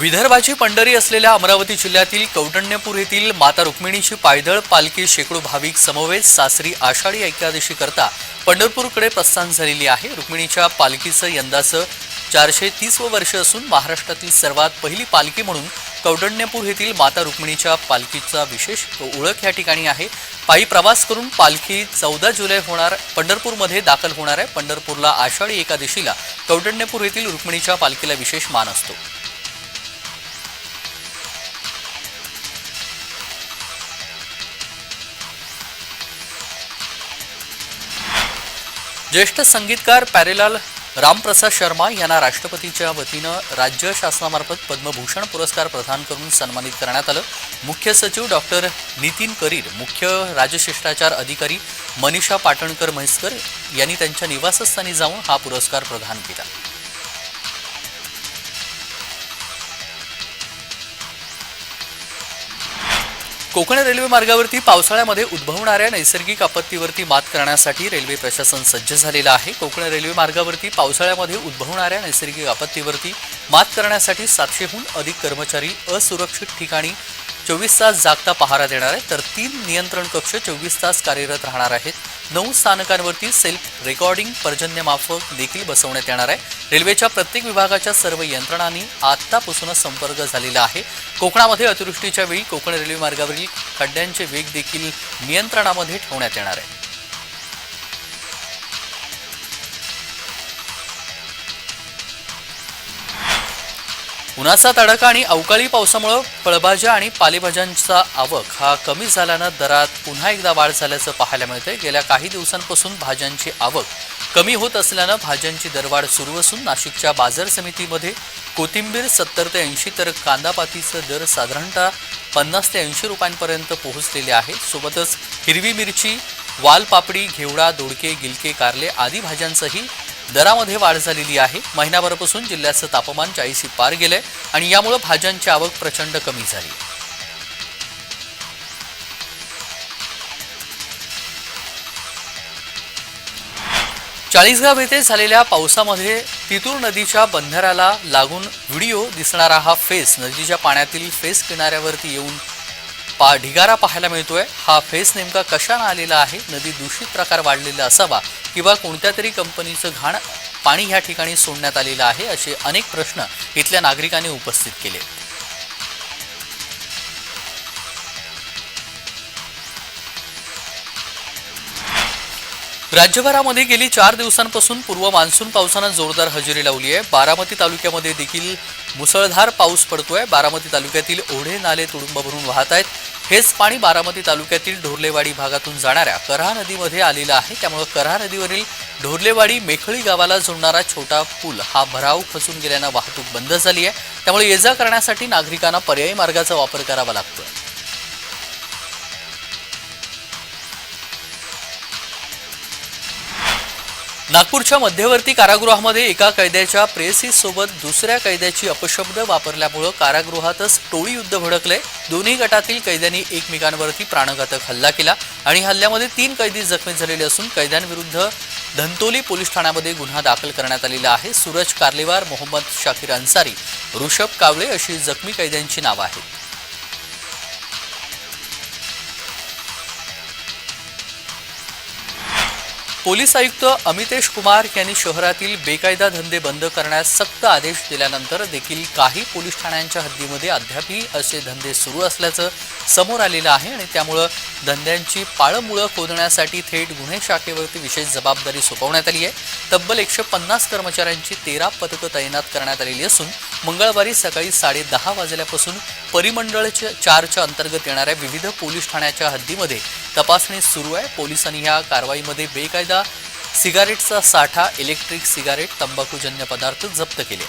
विदर्भाची पंढरी असलेल्या अमरावती जिल्ह्यातील कौटण्यपूर येथील माता रुक्मिणीची पायदळ पालखी शेकडो भाविक समवेत सासरी आषाढी एकादशी करता पंढरपूरकडे प्रस्थान झालेली आहे. रुक्मिणीच्या पालखीचं यंदाचं चारशे तीसवं वर्ष असून महाराष्ट्रातील सर्वात पहिली पालखी म्हणून कौडण्यपूर येथील माता रुक्मिणीच्या पालखीचा विशेष ओळख या ठिकाणी आहे. पायी प्रवास करून पालखी चौदा जुलै होणार पंढरपूरमध्ये दाखल होणार आहे. पंढरपूरला आषाढी एकादशीला कौडण्यपूर येथील रुक्मिणीच्या पालखीला विशेष मान असतो. ज्येष्ठ संगीतकार पॅरेलाल रामप्रसाद शर्मा यांना राष्ट्रपतीच्या वतीनं राज्य शासनामार्फत पद्मभूषण पुरस्कार प्रदान करून सन्मानित करण्यात आलं. मुख्य सचिव डॉक्टर नितीन करीर मुख्य राजशिष्टाचार अधिकारी मनीषा पाटणकर म्हैसकर यांनी त्यांच्या निवासस्थानी जाऊन हा पुरस्कार प्रदान केला. कोकण रेल्वे मार्गावरती पावसाळ्यामध्ये उद्भवणाऱ्या नैसर्गिक आपत्तीवरती मात करण्यासाठी रेल्वे प्रशासन सज्ज झालेलं आहे. कोकण रेल्वे मार्गावरती पावसाळ्यामध्ये उद्भवणाऱ्या नैसर्गिक आपत्तीवरती मात करण्यासाठी सातशेहून अधिक कर्मचारी असुरक्षित ठिकाणी चोवीस तास जागता पहारा देणार आहे तर तीन नियंत्रण कक्ष चोवीस तास कार्यरत राहणार आहेत. नऊ स्थानकांवरती सेल्फ रेकॉर्डिंग पर्जन्यमाफक देखील बसवण्यात येणार आहे. रेल्वेच्या प्रत्येक विभागाच्या सर्व यंत्रणांनी आत्तापासूनच संपर्क झालेला आहे. कोकणामध्ये अतिवृष्टीच्या वेळी कोकण रेल्वे मार्गावरील खड्ड्यांचे वेग देखील नियंत्रणामध्ये ठेवण्यात येणार आहे. उन्हाचा तडाखा आणि अवकाळी पावसामुळं फळभाज्या आणि पालेभाज्यांचा आवक हा कमी झाल्यानं दरात पुन्हा एकदा वाढ झाल्याचं पाहायला मिळतंय. गेल्या काही दिवसांपासून भाज्यांची आवक कमी होत असल्यानं भाज्यांची दरवाढ सुरू असून नाशिकच्या बाजार समितीमध्ये कोथिंबीर सत्तर ते ऐंशी तर कांदापातीचं दर साधारणतः पन्नास ते ऐंशी रुपयांपर्यंत पोहोचलेले आहे. सोबतच हिरवी मिरची वालपापडी घेवडा दोडके गिलके कारले आदी भाज्यांचंही दरामध्ये वाढ झालेली आहे. महिनाभरापासून जिल्ह्याचं तापमान चाळीसी पार गेलंय आणि यामुळं भाज्यांची आवक प्रचंड कमी झाली. चाळीसगाव येथे झालेल्या पावसामध्ये तितूर नदीच्या बंधाऱ्याला लागून व्हिडिओ दिसणारा हा फेस नदीच्या पाण्यातील फेस किनाऱ्यावरती येऊन पा ढिगारा पाहायला मिळतोय. हा फेस नेमका कशानं आलेला आहे? नदी दूषित प्रकार वाढलेला असावा किंवा कोणत्या तरी कंपनीचं घाण पाणी ह्या ठिकाणी सोडण्यात आलेलं आहे असे अनेक प्रश्न इथल्या नागरिकांनी उपस्थित केले. राज्यभरामध्ये गेली चार दिवसांपासून पूर्व मान्सून पावसानं जोरदार हजेरी लावली आहे. बारामती तालुक्यामध्ये देखील मुसळधार पाऊस पडतोय. बारामती तालुक्यातील ओढे नाले तुडुंब भरून वाहत आहेत. हेच पाणी बारामती तालुक्यातील ढोरलेवाडी भागातून जाणाऱ्या कऱ्हा नदीमध्ये आलेलं आहे. त्यामुळे कऱ्हा नदीवरील ढोरलेवाडी मेखळी गावाला जोडणारा छोटा पूल हा भराव खचून गेल्यानं वाहतूक बंद झाली आहे. त्यामुळे ये जा करण्यासाठी नागरिकांना पर्यायी मार्गाचा वापर करावा लागतोय. नागपूरच्या मध्यवर्ती कारागृहामध्ये एका कैद्याच्या प्रेसिससोबत दुसऱ्या कैद्याची अपशब्द वापरल्यामुळं कारागृहातच टोळी युद्ध भडकले. दोन्ही गटातील कैद्यांनी एकमेकांवरती प्राणघातक हल्ला केला आणि हल्ल्यामध्ये तीन कैदी जखमी झालेले असून कैद्यांविरुद्ध धंतोली पोलीस ठाण्यामध्ये गुन्हा दाखल करण्यात आलेला आहे. सूरज कार्लेवार मोहम्मद शाकीर अन्सारी ऋषभ कावळे अशी जखमी कैद्यांची नावं आहेत. पोलीस आयुक्त अमितेश कुमार यांनी शहरातील बेकायदा धंदे बंद करण्यास सक्त आदेश दिल्यानंतर देखील काही पोलीस ठाण्यांच्या हद्दीमध्ये अद्यापही असे धंदे सुरू असल्याचं समोर आलेलं आहे आणि त्यामुळं धंद्यांची पाळंमुळं खोदण्यासाठी थेट गुन्हे शाखेवरती विशेष जबाबदारी सोपवण्यात आली आहे. तब्बल एकशे पन्नास कर्मचाऱ्यांची तेरा पथकं तैनात करण्यात आलेली असून मंगळवारी सकाळी साडेदहा वाजल्यापासून परिमंडळच्या चारच्या अंतर्गत येणाऱ्या विविध पोलीस ठाण्याच्या हद्दीमध्ये तपासणी सुरू आहे. पोलिसांनी या कारवाईमध्ये बेकायदा सिगारेटचा साठा इलेक्ट्रिक सिगारेट तंबाखूजन्य पदार्थ जप्त केले.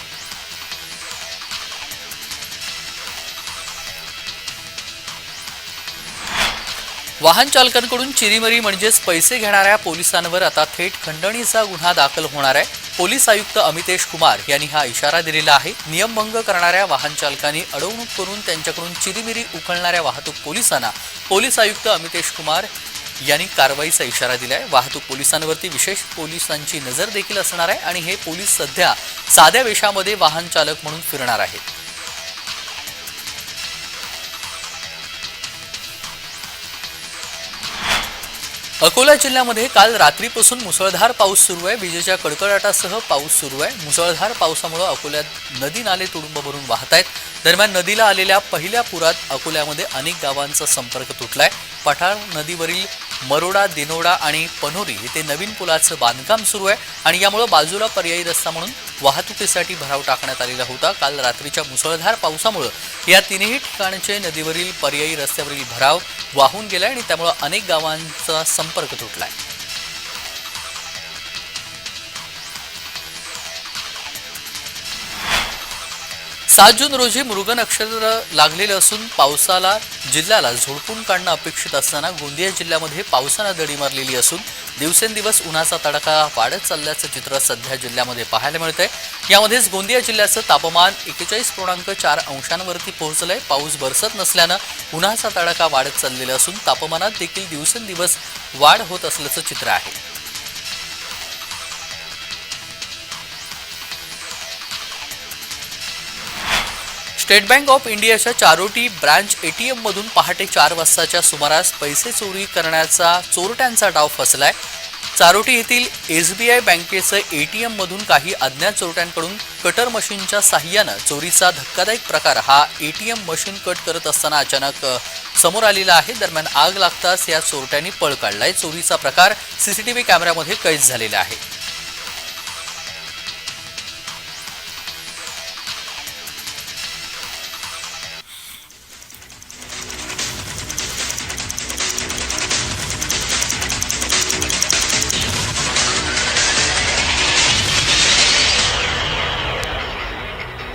वाहन चालकांकडून चिरीमरी म्हणजेच पैसे घेणाऱ्या पोलिसांवर आता थेट खंडणीचा गुन्हा दाखल होणार आहे. पोलीस आयुक्त अमितेश कुमार यांनी हा इशारा दिलेला आहे. नियमभंग करणाऱ्या वाहन चालकांनी अडवणूक करून त्यांच्याकडून चिरीमिरी उकळणाऱ्या वाहतूक पोलिसांना पोलीस आयुक्त अमितेश कुमार यांनी कारवाईचा इशारा दिला आहे वाहतूक पोलिसांवरती विशेष पोलिसांची नजर देखील असणार आहे आणि हे पोलीस सध्या साध्या वेशामध्ये वाहन चालक म्हणून फिरणार आहेत. अकोला जिल्ह्यामध्ये काल रात्रीपासून मुसळधार पाऊस सुरू आहे. विजेच्या कडकडाटासह पाऊस सुरू आहे. मुसळधार पावसामुळे अकोल्यात नदी नाले तुडुंब भरून वाहत आहेत. दरम्यान नदीला आलेल्या पहिल्या पुरात अकोल्यामध्ये अनेक गावांचा संपर्क तुटलाय. पठार नदीवरील मरोडा दिनोडा आणि पनोरी येथे नवीन पुलाचं बांधकाम सुरू आहे आणि यामुळं बाजूला पर्यायी रस्ता म्हणून वाहतुकीसाठी भराव टाकण्यात आलेला होता. काल रात्रीच्या मुसळधार पावसामुळं या तिन्ही ठिकाणचे नदीवरील पर्यायी रस्त्यावरील भराव वाहून गेलाय आणि त्यामुळं अनेक गावांचा संपर्क तुटला आहे सात जून रोजी मृग नक्षत्र लागलेलं असून पावसाला जिल्ह्याला झोडपून काढणं अपेक्षित असताना गोंदिया जिल्ह्यामध्ये पावसानं दडी मारलेली असून दिवसेंदिवस उन्हाचा तडाखा वाढत चालल्याचं चित्र सध्या जिल्ह्यामध्ये पाहायला मिळतंय. यामध्येच गोंदिया जिल्ह्याचं तापमान एकेचाळीस पूर्णांक चार अंशांवरती पोहोचलंय. पाऊस बरसत नसल्यानं उन्हाचा तडाखा वाढत चाललेला असून तापमानात देखील दिवसेंदिवस वाढ होत असल्याचं चित्र आहे. स्टेट बँक ऑफ इंडियाच्या चारोटी ब्रांच एटीएम मधून पहाटे चार वाजताच्या सुमारास पैसे चोरी करण्याचा चोरट्यांचा डाव फसलाय. चारोटी येथील एस बी आय बँकेचं एटीएम मधून काही अज्ञात चोरट्यांकडून कटर मशीनच्या साह्यानं चोरीचा धक्कादायक प्रकार. हा एटीएम मशीन कट करत असताना अचानक समोर आलेला आहे. दरम्यान आग लागताच या चोरट्यांनी पळ काढलाय. चोरीचा प्रकार सीसीटीव्ही कॅमेऱ्यामध्ये कैद झालेला आहे.